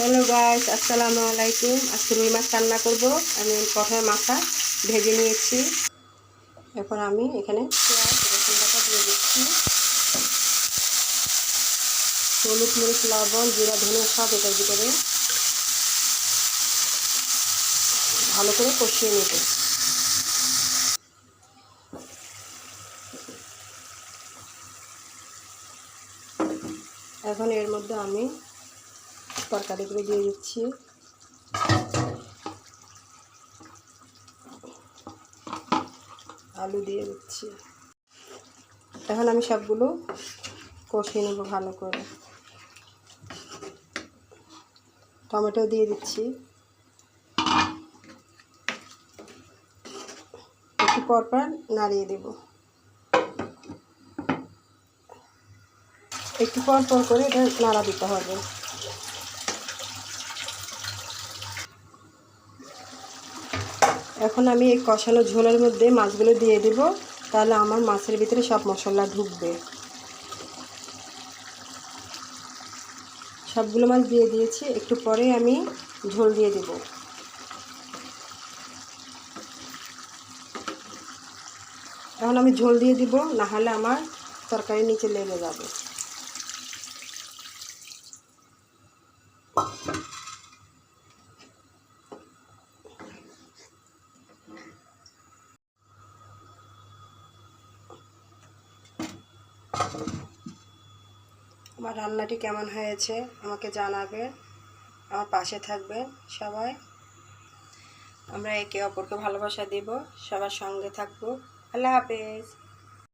Hello guys, আসসালামু আলাইকুম। আজকে রুই মাছ রান্না করব। আমি কঠার মাথা ভেজে নিয়েছি। এখন আমি এখানে দিয়ে দিচ্ছি। হলুদ মরিচ, লবণ, জিরা ধনে সব এটার ভিতরে ভালো করে কষিয়ে নেব। এখন এর মধ্যে আমি তরকারিগুলো দিয়ে দিচ্ছি। আলু দিয়ে দিচ্ছি। এখন আমি সবগুলো কষিয়ে নেব ভালো করে। টমেটো দিয়ে দিচ্ছি। একটু পরপর নাড়িয়ে দেব। একটু পর পর করে এটা নাড়া দিতে হবে। এখন আমি এই কষানো ঝোলের মধ্যে মাছগুলো দিয়ে দেব। তাহলে আমার মাছের ভিতরে সব মশলা ঢুকবে। সবগুলো মাছ দিয়ে দিয়েছি। একটু পরে আমি ঝোল দিয়ে দেব। এখন আমি ঝোল দিয়ে দিব না হলে আমার তরকারি নিচে লেগে যাবে। আমার রান্নাটি কেমন হয়েছে আমাকে জানাবে। আমার পাশে থাকবে সবাই। আমরা একে অপরকে ভালোবাসা দেব, সবার সঙ্গে থাকব। আল্লাহ হাফেজ।